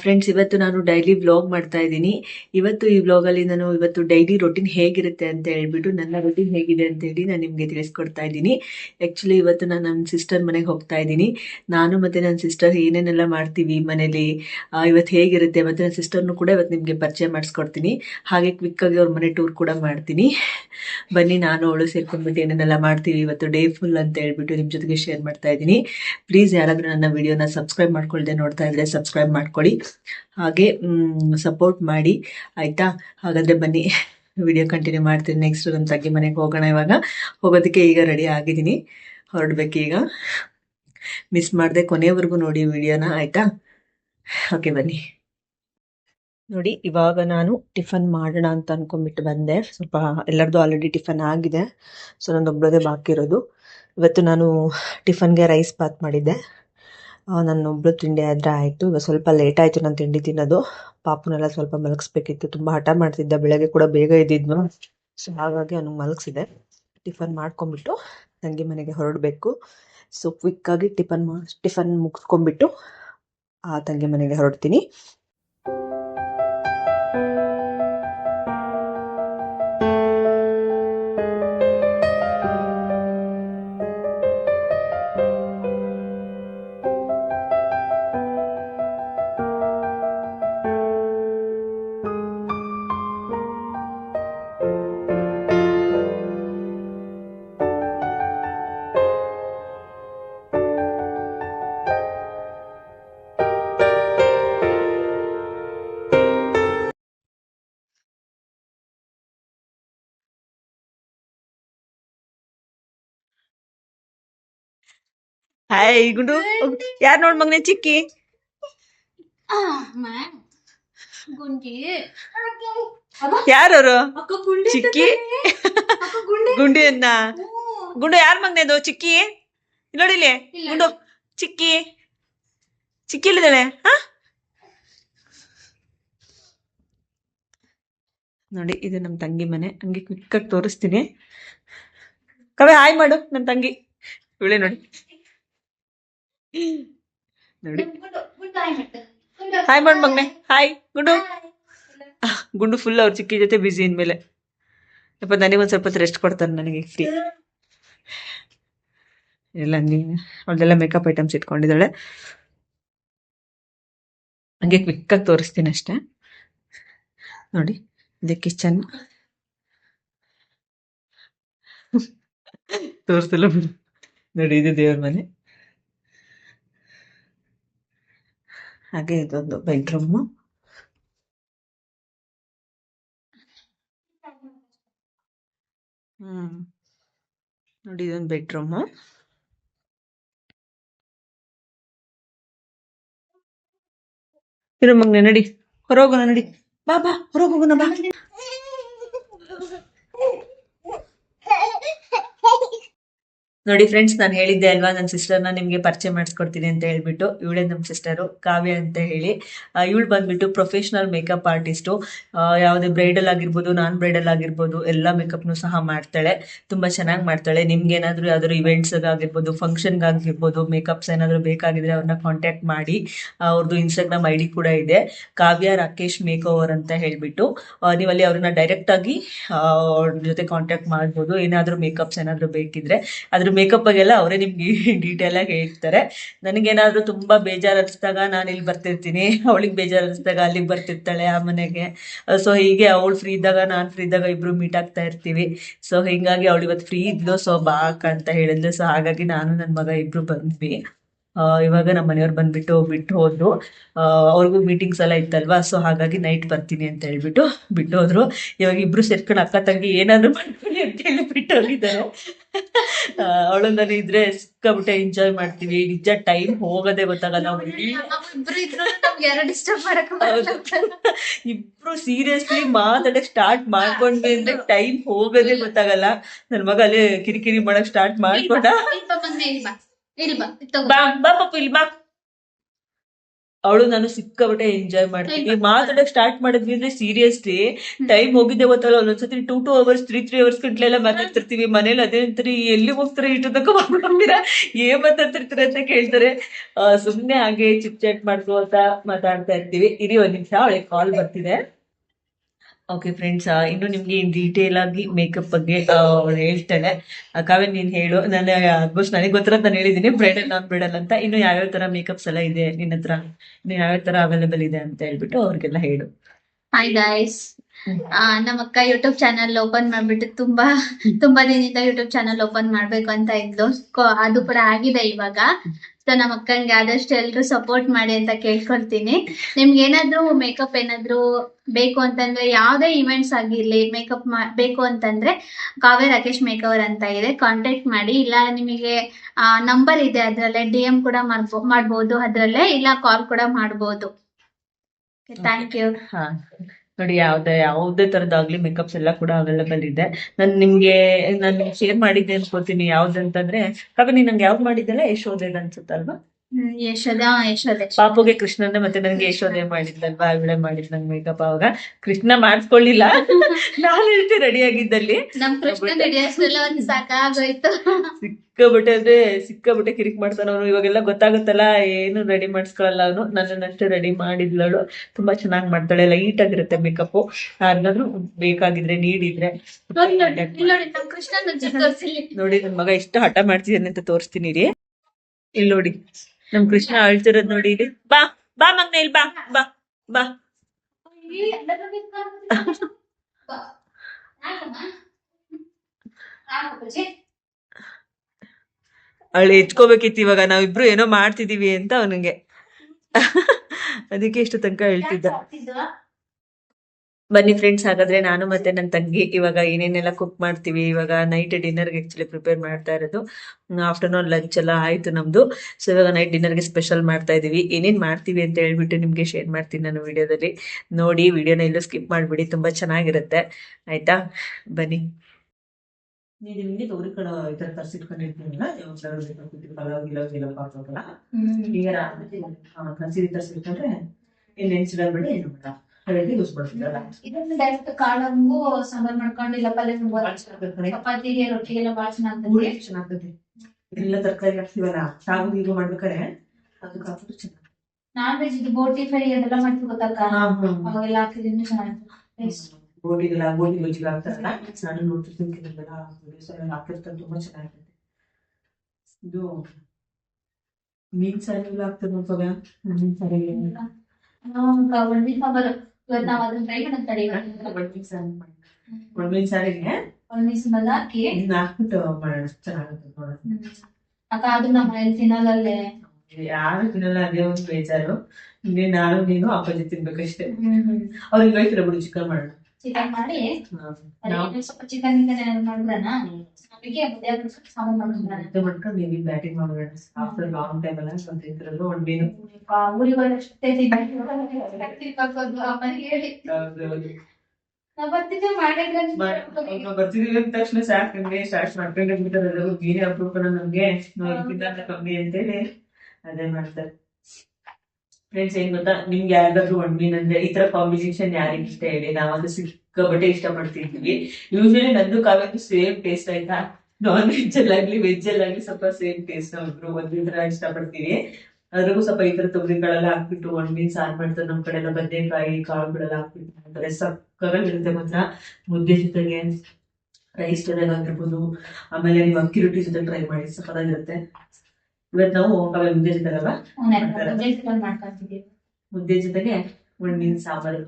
friends ಇವತ್ತು ನಾನು daily vlog ಮಾಡ್ತಾ ಇದ್ದೀನಿ. ಇವತ್ತು ಈ ವ್ಲಾಗಲ್ಲಿ ನಾನು ಇವತ್ತು ಡೈಲಿ ರೊಟೀನ್ ಹೇಗಿರುತ್ತೆ ಅಂತ ಹೇಳ್ಬಿಟ್ಟು ನನ್ನ ರೊಟೀನ್ ಹೇಗಿದೆ ಅಂತ ಹೇಳಿ ನಾನು ನಿಮಗೆ ತಿಳಿಸ್ಕೊಡ್ತಾ ಇದ್ದೀನಿ. ಆ್ಯಕ್ಚುಲಿ ಇವತ್ತು ನಾನು ನನ್ನ ಸಿಸ್ಟರ್ ಮನೆಗೆ ಹೋಗ್ತಾ ಇದ್ದೀನಿ. ನಾನು ಮತ್ತು ನನ್ನ ಸಿಸ್ಟರ್ ಏನೇನೆಲ್ಲ ಮಾಡ್ತೀವಿ ಮನೇಲಿ ಇವತ್ತು ಹೇಗಿರುತ್ತೆ ಮತ್ತು ನನ್ನ ಸಿಸ್ಟರ್ನು ಕೂಡ ಇವತ್ತು ನಿಮಗೆ ಪರಿಚಯ ಮಾಡಿಸ್ಕೊಡ್ತೀನಿ. ಹಾಗೆ ಕ್ವಿಕ್ಕಾಗಿ ಅವ್ರ ಮನೆ ಟೂರ್ ಕೂಡ ಮಾಡ್ತೀನಿ. ಬನ್ನಿ, ನಾನು ಅವಳು ಸೇರ್ಕೊಂಡ್ಬಿಟ್ಟು ಏನೇನೆಲ್ಲ ಮಾಡ್ತೀವಿ ಇವತ್ತು ಡೇ ಫುಲ್ ಅಂತ ಹೇಳ್ಬಿಟ್ಟು ನಿಮ್ಮ ಜೊತೆಗೆ ಶೇರ್ ಮಾಡ್ತಾ ಇದ್ದೀನಿ. ಪ್ಲೀಸ್ ಯಾರಾದರೂ ನನ್ನ ವಿಡಿಯೋನ ಸಬ್ಸ್ಕ್ರೈಬ್ ಮಾಡ್ಕೊಳ್ಳದೆ ನೋಡ್ತಾ ಇದ್ರೆ ಸಬ್ಸ್ಕ್ರೈಬ್ ಮಾಡ್ಕೊಳ್ಳಿ ಹಾಗೆ ಸಪೋರ್ಟ್ ಮಾಡಿ. ಆಯಿತಾ? ಹಾಗಾದರೆ ಬನ್ನಿ. ವಿಡಿಯೋ ಕಂಟಿನ್ಯೂ ಮಾಡ್ತೀನಿ. ನೆಕ್ಸ್ಟ್ ನಮ್ಮ ತಗ್ಗಿ ಮನೆಗೆ ಹೋಗೋಣ ಇವಾಗ. ಹೋಗೋದಕ್ಕೆ ಈಗ ರೆಡಿ ಆಗಿದ್ದೀನಿ. ಹೊರಡ್ಬೇಕು ಈಗ. ಮಿಸ್ ಮಾಡಿದೆ ಕೊನೆವರೆಗೂ ನೋಡಿ ವಿಡಿಯೋನ ಆಯಿತಾ? ಓಕೆ ಬನ್ನಿ. ನೋಡಿ, ಇವಾಗ ನಾನು ಟಿಫನ್ ಮಾಡೋಣ ಅಂತ ಅನ್ಕೊಂಡ್ಬಿಟ್ಟು ಬಂದೆ. ಸ್ವಲ್ಪ ಎಲ್ಲರದು ಆಲ್ರೆಡಿ ಟಿಫನ್ ಆಗಿದೆ. ಸೊ ನಂದೊಬ್ಬರದೇ ಬಾಕಿ ಇರೋದು ಇವತ್ತು ನಾನು ಟಿಫನ್ಗೆ ರೈಸ್ ಬಾತ್ ಮಾಡಿದ್ದೆ. ನನ್ನೊಬ್ಳು ತಿಂಡಿ ಆದರೆ ಆಯಿತು. ಇವಾಗ ಸ್ವಲ್ಪ ಲೇಟ್ ಆಯಿತು ನಾನು ತಿಂಡಿ ತಿನ್ನೋದು. ಪಾಪುನೆಲ್ಲ ಸ್ವಲ್ಪ ಮಲಗಿಸ್ಬೇಕಿತ್ತು. ತುಂಬ ಹಠ ಮಾಡ್ತಿದ್ದ. ಬೆಳಗ್ಗೆ ಕೂಡ ಬೇಗ ಇದ್ದಿದ್ನು ಸೊ ಹಾಗಾಗಿ ಅವ್ನಿಗೆ ಮಲಗಿಸಿದೆ. ಟಿಫನ್ ಮಾಡ್ಕೊಂಬಿಟ್ಟು ತಂಗಿ ಮನೆಗೆ ಹೊರಡಬೇಕು. ಸೊ ಕ್ವಿಕ್ಕಾಗಿ ಟಿಫನ್ ಟಿಫನ್ ಮುಗಿಸ್ಕೊಂಬಿಟ್ಟು ಆ ತಂಗಿ ಮನೆಗೆ ಹೊರಡ್ತೀನಿ. ಹಾಯ್ ಗುಂಡು ಯಾರ್ ನೋಡ್ ಮಗನೆ ಚಿಕ್ಕಿ? ಗುಂಡಿ. ಯಾರವರು? ಚಿಕ್ಕಿ? ಗುಂಡಿಯನ್ನ? ಗುಂಡು ಯಾರ ಮಗನೇದು? ಚಿಕ್ಕಿ? ನೋಡಿಲಿ ಗುಂಡು. ಚಿಕ್ಕಿ. ಚಿಕ್ಕಿ ಇಲ್ಲಿದ್ದಾಳೆ ಹಾ? ನೋಡಿ ಇದು ನಮ್ಮ ತಂಗಿ ಮನೆ. ಹಂಗೆ ಕ್ವಿಕ್ಕಾಗಿ ತೋರಿಸ್ತೀನಿ. ಕವೆ ಹಾಯ್ ಮಾಡು ನನ್ನ ತಂಗಿ. ಇವಳೆ ನೋಡಿ. ನೋಡಿ. ಹಾಯ್ ಮಾಡು ಮಗ್ನೆ. ಹಾಯ್ ಗುಂಡು. ಗುಂಡು. ಫುಲ್ ಅವ್ರ ಚಿಕ್ಕಿ ಜೊತೆ ಬ್ಯುಸಿ ಇನ್ಮೇಲೆ ಯಪ್ಪ ಒಂದು ಸ್ವಲ್ಪ ರೆಸ್ಟ್ ಕೊಡ್ತಾರೆ ನನಗೆ ಫ್ರೀ ಇಲ್ಲ ನೀನು ಅವಳದೆಲ್ಲ ಮೇಕಪ್ ಐಟಮ್ಸ್ ಇಟ್ಕೊಂಡಿದ್ದಾಳೆ. ಹಂಗೆ ಕ್ವಿಕ್ಕಾಗಿ ತೋರಿಸ್ತೀನಿ ಅಷ್ಟೇ. ನೋಡಿ ಇದೆ ಕಿಚನ್ ತೋರಿಸ್ತಿಲ್ಲ ಬಿಡು. ನೋಡಿ ಇದು ದೇವ್ರ ಮನೆ. ಹಾಗೆ ಇದೊಂದು ಬೆಡ್ರೂಮು ಹ್ಮ್. ನೋಡಿ ಇದೊಂದು ಬೆಡ್ರೂಮು ಇರೋ ಮಗ್ನೆ, ನಡಿ. ಹೊರೋಗೋಣ ನಡಿ. ಬಾ ಬಾ. ಹೊರಗೋಗೋಣ ಬಾ. ನೋಡಿ ಫ್ರೆಂಡ್ಸ್ ನಾನು ಹೇಳಿದ್ದೆ ಅಲ್ವಾ ನನ್ನ ಸಿಸ್ಟರ್ನ ನಿಮಗೆ ಪರಿಚಯ ಮಾಡಿಸ್ಕೊಡ್ತೀನಿ ಅಂತ ಹೇಳ್ಬಿಟ್ಟು, ಇವಳೆ ನಮ್ಮ ಸಿಸ್ಟರು ಕಾವ್ಯ ಅಂತ ಹೇಳಿ. ಇವಳು ಬಂದ್ಬಿಟ್ಟು ಪ್ರೊಫೆಷನಲ್ ಮೇಕಪ್ ಆರ್ಟಿಸ್ಟು ಯಾವುದೇ ಬ್ರೈಡಲ್ ಆಗಿರ್ಬೋದು ನಾನ್ ಬ್ರೈಡಲ್ ಆಗಿರ್ಬೋದು, ಎಲ್ಲ ಮೇಕಪ್ನು ಸಹ ಮಾಡ್ತಾಳೆ. ತುಂಬ ಚೆನ್ನಾಗಿ ಮಾಡ್ತಾಳೆ. ನಿಮ್ಗೆ ಏನಾದರೂ ಯಾವ್ದಾದ್ರು ಇವೆಂಟ್ಸ್ಗಾಗಿರ್ಬೋದು ಆಗಿರ್ಬೋದು ಫಂಕ್ಷನ್ ಆಗಿರ್ಬೋದು ಮೇಕಪ್ಸ್ ಏನಾದರೂ ಬೇಕಾಗಿದ್ರೆ ಅವ್ರನ್ನ ಕಾಂಟ್ಯಾಕ್ಟ್ ಮಾಡಿ. ಅವ್ರದ್ದು ಇನ್ಸ್ಟಾಗ್ರಾಮ್ ಐ ಕೂಡ ಇದೆ. ಕಾವ್ಯ ರಾಕೇಶ್ ಮೇಕ್ ಓವರ್ ಅಂತ ಹೇಳ್ಬಿಟ್ಟು ನೀವಲ್ಲಿ ಅವ್ರನ್ನ ಡೈರೆಕ್ಟಾಗಿ ಅವ್ರ ಜೊತೆ ಕಾಂಟ್ಯಾಕ್ಟ್ ಮಾಡ್ಬೋದು. ಏನಾದರೂ ಮೇಕಪ್ಸ್ ಏನಾದರೂ ಬೇಕಿದ್ರೆ, ಅದ್ರ ಮೇಕಪ್ ಬಗ್ಗೆಲ್ಲ ಅವರೇ ನಿಮ್ಗೆ ಡೀಟೇಲ್ ಆಗಿ ಹೇಳ್ತಾರೆ. ನನಗೇನಾದ್ರೂ ತುಂಬಾ ಬೇಜಾರು ಅನಿಸಿದಾಗ ನಾನು ಇಲ್ಲಿ ಬರ್ತಿರ್ತೀನಿ. ಅವಳಿಗೆ ಬೇಜಾರು ಅನಿಸಿದಾಗ ಅಲ್ಲಿಗೆ ಬರ್ತಿರ್ತಾಳೆ ಆ ಮನೆಗೆ. ಸೊ ಹೀಗೆ ಅವಳು ಫ್ರೀ ಇದ್ದಾಗ, ನಾನು ಫ್ರೀ ಇದ್ದಾಗ ಇಬ್ರು ಮೀಟ್ ಆಗ್ತಾ ಇರ್ತೀವಿ. ಸೊ ಹಿಂಗಾಗಿ ಅವಳು ಇವತ್ತು ಫ್ರೀ ಇದ್ಲು. ಸೊ ಬಾಕ್ ಅಂತ ಹೇಳಿದ್ಲು. ಸೊ ಹಾಗಾಗಿ ನಾನು ನನ್ನ ಮಗ ಇಬ್ರು ಬಂದ್ವಿ. ಇವಾಗ ನಮ್ಮ ಮನೆಯವ್ರು ಬಂದ್ಬಿಟ್ಟು ಬಿಟ್ಟು ಹೋದ್ರು. ಅವ್ರಿಗೂ ಮೀಟಿಂಗ್ಸ್ ಎಲ್ಲ ಇತ್ತಲ್ವಾ? ಸೊ ಹಾಗಾಗಿ ನೈಟ್ ಬರ್ತೀನಿ ಅಂತ ಹೇಳ್ಬಿಟ್ಟು ಬಿಟ್ಟು ಹೋದ್ರು. ಇವಾಗ ಇಬ್ರು ಸೇರ್ಕೊಂಡು ಅಕ್ಕ ತಂಗಿ ಏನಾದ್ರು ಮಾಡ್ಕೊಳ್ಳಿ ಅಂತ ಹೇಳಿ ಬಿಟ್ಟು ಹೋಗಿದ್ದಾರೆ. ಅವಳು ನಾನು ಇದ್ರೆ ಸಿಕ್ಕಾಬಿಟ್ಟೆ ಎಂಜಾಯ್ ಮಾಡ್ತೀವಿ. ನಿಜ ಟೈಮ್ ಹೋಗೋದೇ ಗೊತ್ತಾಗಲ್ಲ ಇಬ್ರು ಸೀರಿಯಸ್ಲಿ ಮಾತಾಡಕ್ ಸ್ಟಾರ್ಟ್ ಮಾಡ್ಕೊಂಡ್ವಿ ಅಂದ್ರೆ ಟೈಮ್ ಹೋಗೋದೇ ಗೊತ್ತಾಗಲ್ಲ. ನನ್ ಮಗ ಅಲ್ಲೇ ಕಿರಿಕಿರಿ ಮಾಡಕ್ ಸ್ಟಾರ್ಟ್ ಮಾಡ್ಕೊಂಡ. ಇಲ್ಲಿ ಬಾ ಬಾ ಪಾಪು ಇಲ್ಲಿ ಅವಳು ನಾನು ಸಿಕ್ಕಾಬಟ್ಟೆ ಎಂಜಾಯ್ ಮಾಡ್ತೀನಿ. ಮಾತಾಡಕ್ ಸ್ಟಾರ್ಟ್ ಮಾಡಿದ್ವಿ ಅಂದ್ರೆ ಸೀರಿಯಸ್ಲಿ ಟೈಮ್ ಹೋಗಿದ್ದೆ ಗೊತ್ತಲ್ಲ ಒಂದೊಂದ್ಸತಿ two two hours three three hours ಗಂಟ್ಲೆಲ್ಲ ಮಾತಾಡ್ತಿರ್ತೀವಿ. ಮನೇಲಿ ಅದೇ ಅಂತಾರೆ ಎಲ್ಲಿ ಹೋಗ್ತಾರೆ ಇಷ್ಟು ತನಕ ಏ ಏನ್ ಮಾತಾಡ್ತಿರ್ತೀರ ಅಂತ ಕೇಳ್ತಾರೆ. ಸುಮ್ನೆ ಹಾಗೆ ಚಿಟ್ ಚಾಟ್ ಮಾಡ್ಕೋತ ಮಾತಾಡ್ತಾ ಇರ್ತೀವಿ. ಇರಿ ಒಂದ್ ನಿಮಿಷ ಅವಳಿಗೆ ಕಾಲ್ ಬರ್ತಿದೆ. ಓಕೆ ಫ್ರೆಂಡ್ಸ್ ಇನ್ನು ನಿಮ್ಗೆ ಡೀಟೇಲ್ ಆಗಿ ಮೇಕಪ್ ಬಗ್ಗೆ ಅವಳು ಹೇಳ್ತಾಳೆ. ಆ, ಕಾವ್ಯ ನೀನ್ ಹೇಳು. ನಾನು ಆಲ್ಮೋಸ್ಟ್ ನನಗೆ ಗೊತ್ತಿರೋ ನಾನು ಹೇಳಿದೀನಿ. ಬ್ರೈಡಲ್ ನಾನ್ ಬ್ರೈಡಲ್ ಅಂತ. ಇನ್ನು ಯಾವ್ಯಾವ ತರ ಮೇಕಪ್ಸ್ ಎಲ್ಲ ಇದೆ ನಿನ್ನ ಹತ್ರ? ಇನ್ನು ಯಾವ್ಯಾವ ತರ ಅವೈಲೇಬಲ್ ಇದೆ ಅಂತ ಹೇಳ್ಬಿಟ್ಟು ಅವ್ರಿಗೆಲ್ಲ ಹೇಳು. ಹಾಯ್ ಗಾಯ್ಸ್ ನಮ್ಮ ಅಕ್ಕ ಯೂಟ್ಯೂಬ್ ಚಾನಲ್ ಓಪನ್ ಮಾಡ್ಬಿಟ್ಟು ತುಂಬಾ ತುಂಬಾ ದಿನದಿಂದ ಯೂಟ್ಯೂಬ್ ಚಾನಲ್ ಓಪನ್ ಮಾಡ್ಬೇಕು ಅಂತ ಇದ್ಲು. ಅದು ಕೂಡ ಆಗಿದೆ ಇವಾಗ. ಸೊ ನಮ್ಮ ಅಕ್ಕಂಗೆ ಆದಷ್ಟು ಎಲ್ರು ಸಪೋರ್ಟ್ ಮಾಡಿ ಅಂತ ಕೇಳ್ಕೊಳ್ತೀನಿ. ನಿಮ್ಗೆ ಏನಾದ್ರೂ ಮೇಕಪ್ ಏನಾದ್ರೂ ಬೇಕು ಅಂತಂದ್ರೆ ಯಾವ್ದೇ ಇವೆಂಟ್ಸ್ ಆಗಿರ್ಲಿ ಮೇಕಪ್ ಬೇಕು ಅಂತಂದ್ರೆ ಕಾವ್ಯ ರಾಕೇಶ್ ಮೇಕವರ್ ಅಂತ ಇದೆ. ಕಾಂಟ್ಯಾಕ್ಟ್ ಮಾಡಿ. ಇಲ್ಲ ನಿಮಗೆ ನಂಬರ್ ಇದೆ ಅದ್ರಲ್ಲೇ ಡಿ ಎಂ ಕೂಡ ಮಾಡ್ಬೋ ಮಾಡ್ಬೋದು ಅದ್ರಲ್ಲೇ ಇಲ್ಲ ಕಾಲ್ ಕೂಡ ಮಾಡ್ಬೋದು. ಥ್ಯಾಂಕ್ ಯು ಹಾ. ನೋಡಿ ಯಾವ್ದೇ ಯಾವುದೇ ತರದಾಗ್ಲಿ ಮೇಕಪ್ಸ್ ಎಲ್ಲ ಕೂಡ ಅವೈಲೇಬಲ್ ಇದೆ. ನಾನು ನಿಮ್ಗೆ ನಾನು ಶೇರ್ ಮಾಡಿದ್ದೆ ಅನ್ಕೋತೀನಿ ಯಾವ್ದಂತಂದ್ರೆ ನೀನ್ ನಂಗೆ ಯಾವ್ದು ಮಾಡಿದ್ದೆಲ್ಲ ಯಶೋದೇದ್ ಅನ್ಸುತ್ತಲ್ವಾ? ಯಶೋದ ಯಶೋದೆ ಪಾಪುಗೆ ಕೃಷ್ಣನ ಮತ್ತೆ ನನಗೆ ಯಶೋದೆ ಮಾಡಿದ್ಲಲ್ವಾ? ಅವಳೆ ಮಾಡಿದ್ ನಂಗೆ ಮೇಕಪ್ ಅವಾಗ ಕೃಷ್ಣ ಮಾಡಿಸ್ಕೊಳ್ಳಿಲ್ಲ. ನಾನು ಎಷ್ಟು ರೆಡಿ ಆಗಿದ್ದಲ್ಲಿ. ನಮ್ ಕೃಷ್ಣ ಸಾಕಾಗೋಯ್ತು. ಸಿಕ್ಕಾಬಿಟ್ಟೆ ಅಂದ್ರೆ ಸಿಕ್ಕಾಬಿಟ್ಟೆ ಕಿರಿಕ್ ಮಾಡ್ತಾನವನು ಇವಾಗೆಲ್ಲ ಗೊತ್ತಾಗುತ್ತಲ್ಲ ಏನು ರೆಡಿ ಮಾಡಿಸ್ಕೊಳಲ್ಲ ಅವನು. ನನ್ನನ್ನಷ್ಟೇ ರೆಡಿ ಮಾಡಿದ್ಲಳು ತುಂಬಾ ಚೆನ್ನಾಗಿ ಮಾಡ್ತಾಳೆ. ಲೈಟ್ ಆಗಿರುತ್ತೆ ಮೇಕಪ್ ಯಾರಿಗಾದ್ರೂ ಬೇಕಾಗಿದ್ರೆ ನೀಡಿದ್ರೆ. ನೋಡಿ ನನ್ ಮಗ ಎಷ್ಟು ಹಠ ಮಾಡ್ತಿದ್ದಾನೆ ಅಂತ ತೋರಿಸ್ತೀನಿ ರೀ. ಇಲ್ಲಿ ನೋಡಿ. ನಮ್ ಕೃಷ್ಣ ಅಳ್ತಿರೋದ್ ನೋಡಿ ಇಲ್ಲಿ. ಬಾ ಬಾ ಮಗ್ನ, ಇಲ್ಲಿ ಬಾ ಬಾ ಬಾ. ಅವಳು ಎಚ್ಕೋಬೇಕಿತ್ತು ಇವಾಗ. ನಾವಿಬ್ರು ಏನೋ ಮಾಡ್ತಿದೀವಿ ಅಂತ ಅವನಿಗೆ. ಅದಕ್ಕೆ ಇಷ್ಟು ತನಕ ಹೇಳ್ತಿದ್ದ. ಬನ್ನಿ ಫ್ರೆಂಡ್ಸ್ ಹಾಗಾದ್ರೆ ನಾನು ಮತ್ತೆ ನನ್ನ ತಂಗಿ ಇವಾಗ ಏನೇನೆಲ್ಲ ಕುಕ್ ಮಾಡ್ತೀವಿ ಇವಾಗ ನೈಟ್ ಡಿನ್ನರ್ಗೆ ಆಕ್ಚುಲಿ ಪ್ರಿಪೇರ್ ಮಾಡ್ತಾ ಇರೋದು. ಆಫ್ಟರ್ನೂನ್ ಲಂಚ್ ಎಲ್ಲ ಆಯ್ತು ನಮ್ದು. ಸೊ ಇವಾಗ ನೈಟ್ ಡಿನ್ನರ್ಗೆ ಸ್ಪೆಷಲ್ ಮಾಡ್ತಾ ಇದೀವಿ. ಏನೇನ್ ಮಾಡ್ತೀವಿ ಅಂತ ಹೇಳ್ಬಿಟ್ಟು ನಿಮ್ಗೆ ಶೇರ್ ಮಾಡ್ತೀನಿ ನಾನು ವಿಡಿಯೋದಲ್ಲಿ ನೋಡಿ ವಿಡಿಯೋನ ಎಲ್ಲೂ ಸ್ಕಿಪ್ ಮಾಡ್ಬಿಡಿ ತುಂಬಾ ಚೆನ್ನಾಗಿರುತ್ತೆ. ಆಯ್ತಾ? ಬನ್ನಿ. ನಿಮಗೆ ಈ ತರ ತರ್ಸಿಟ್ಕೊಂಡಿರ್ತೀನಲ್ಲ ಈಗ ಕನ್ಸಿರಿ ತರ್ಸಿಟ್ಕೊಂಡ್ರೆ ಇಲ್ಲಿ ಏನು ಬೇಡ ಹಳದಿ ಯೂಸ್ ಮಾಡ್ತಿದ್ದಲ್ಲ ಇದನ್ನ ಡೈರೆಕ್ಟ್ ಕಾಳಂಗು ಸಾಂಬಾರ್ ಮಾಡ್ಕೊಂಡು ಇಲ್ಲ ಪಲ್ಯ. ಚಪಾತಿಗೆ ರೊಟ್ಟಿಗೆಲ್ಲ ಬಾಳ ಚೆನ್ನಾಗ್ತದೆ ಚೆನ್ನಾಗ್ತದೆ ಎಲ್ಲ ತರಕಾರಿ ಹಾಕ್ತಿವಲ್ಲ ಸಾಗು ಗೀಗು ಮಾಡ್ಬೇಕಾರೆ ಅದಕ್ಕೆ ಹಾಕಿದ್ರೆ ಚೆನ್ನಾಗಿ ನಾನ್ ವೆಜ್ ಇದು ಬೋಟಿ ಫ್ರೈ ಅದೆಲ್ಲ ಮಾಡ್ತೀವಿ ಗೊತ್ತಕ್ಕ ಅವಾಗೆಲ್ಲ ಹಾಕಿದ್ರೆ ಚೆನ್ನಾಗಿರ್ತದೆ Taste. ಬೋಟಿ ಗೊಜ್ಜಿಗೆ ಹಾಕ್ತಾರಲ್ಲ ನಾನು ನೋಡ್ತಿರ್ತೀನಿ ಕೆಲವೆಲ್ಲ ಹಾಕಿರ್ತಾರೆ ತುಂಬಾ ಚೆನ್ನಾಗಿರುತ್ತೆ ಇದು ಮೀನ್ ಸಾರಿ ಎಲ್ಲ ಹಾಕ್ತಾರೆ ನೋಡ್ಕೋಗ ಮೀನ್ ಸಾರಿ ಒಂದಿನ ಸಾಂಬಾರು. ಇವತ್ತು ನಾವ್ ಅದನ್ನ ಟ್ರೈ ಮಾಡೋಣ ತಡಿ ಸಾರಿ ಸಾರಿಗೆ ಹಾಕಿ ಹಾಕ್ಬಿಟ್ಟು ಮಾಡೋಣ ಚೆನ್ನಾಗುತ್ತೆ ನೋಡೋಣ ಅಕ್ಕ ಅದು ನಮ್ಮ ಮನೇಲಿ ತಿನ್ನೋದಲ್ಲೇ ಯಾರು ತಿನ್ನಲ್ಲ ಅದೇ ಒಂದು ಬೇಜಾರು. ನಾನು ನೀನು ಅಪ್ಪಾಜಿ ತಿನ್ಬೇಕಷ್ಟೇ. ಅವ್ರಿಗೆ ಬೈತಿರ ಬಿಡು ಚಿಕನ್ ಮಾಡೋಣ. ಚಿಕನ್ ಮಾಡಿ ಸ್ವಲ್ಪ ಚಿಕನ್ ಮಾಡ್ಬಿಡೋಣ ನಮಗೆ ಮುದ್ದೆ ಸಾಂಬಾರ್ ಮಾಡ್ಕೊಂಡ್ಬಿಡೋಣ ನೀವು ಬ್ಯಾಟಿಂಗ್ ಮಾಡೋಣ ಆಫ್ಟರ್ ಲಾಂಗ್ ಟೈಮ್ ಅಲ್ಲ ಸ್ವಲ್ಪ ಇದ್ರಲ್ಲೂ ಒಂದು ಮೀನು. ಊರಿಗೆ ಹೋದಷ್ಟೇ ಮನೆಗೆ ಹೇಳಿ. ನಾವ್ ಬರ್ತಿದ್ದೆ ಮಾಡಿದ್ರೆ ಅವ್ರು ಬರ್ತಿದೀವಿ ಅಂದ ತಕ್ಷಣ ಸಾಕು ನಮ್ಗೆ ಸ್ಟಾರ್ಟ್ ಮಾಡ್ಕೊಂಡೆ ಬಿಡ್ತಾರೆ ಮೀನೇ ಅಪ್ರೂಪನ ನಮ್ಗೆ. ಕಮ್ಮಿ ಅಂತೇಳಿ ಅದೇ ಮಾಡ್ತಾರೆ. ಫ್ರೆಂಡ್ಸ್ ಏನ್ ಗೊತ್ತಾ? ನಿಮ್ಗೆ ಯಾರಾದ್ರೂ ಒನ್ ಮೀನ್ ಅಂದ್ರೆ ಈ ತರ ಕಾಂಬಿನೇಷನ್ ಯಾರಿಗೆ ಇಷ್ಟ ಹೇಳಿ ನಾವಂದ್ರೆ ಸಿಕ್ಕಾಬಟ್ಟೆ ಇಷ್ಟ ಪಡ್ತಿದ್ವಿ ಯೂಶಲಿ ನಂದು ಕಾವ್ಯಕ್ಕೆ ಸೇಮ್ ಟೇಸ್ಟ್ ಆಯ್ತಾ? ನಾನ್ ವೆಜ್ ಅಲ್ಲಾಗ್ಲಿ ವೆಜ್ ಅಲ್ಲಾಗ್ಲಿ ಸ್ವಲ್ಪ ಸೇಮ್ ಟೇಸ್ಟ್ ನಾವಿಬ್ರು ಒಂದೇ ತರ ಇಷ್ಟ ಪಡ್ತೀವಿ ಅದ್ರಿಗೂ ಸ್ವಲ್ಪ ಈ ತರ ತೊಗರಿಗಳೆಲ್ಲ ಹಾಕ್ಬಿಟ್ಟು ಒನ್ ಮೀನ್ ಸಾರ್ ಮಾಡ್ತಾರೆ. ನಮ್ ಕಡೆ ಎಲ್ಲ ಬದನೆಕಾಯಿ ಕಾಳುಗಳೆಲ್ಲ ಹಾಕ್ಬಿಟ್ಟು ಮಾಡ್ತಾರೆ. ಸಕ್ಕತ್ತಾಗಿರುತ್ತೆ ಮಾತ್ರ. ಮುದ್ದೆ ಜೊತೆಗೆ ರೈಸ್ ಜೊತೆಗೆ ಆಗಿರ್ಬೋದು. ಆಮೇಲೆ ನೀವು ಅಕ್ಕಿ ರೊಟ್ಟಿ ಜೊತೆ ಟ್ರೈ ಮಾಡಿ. ಸಕ್ಕತ್ತಾಗಿರುತ್ತೆ. ಇವತ್ತು ನಾವು ಕಾವೇ ಮುದ್ದೆ ಜೊತೆಗಲ್ಲ ಮಾಡ್ಕೊಂತಿದ್ದೀವಿ ಮುದ್ದೆ ಜೊತೆಗೆ ಮೀನ್ ಸಾಂಬಾರು.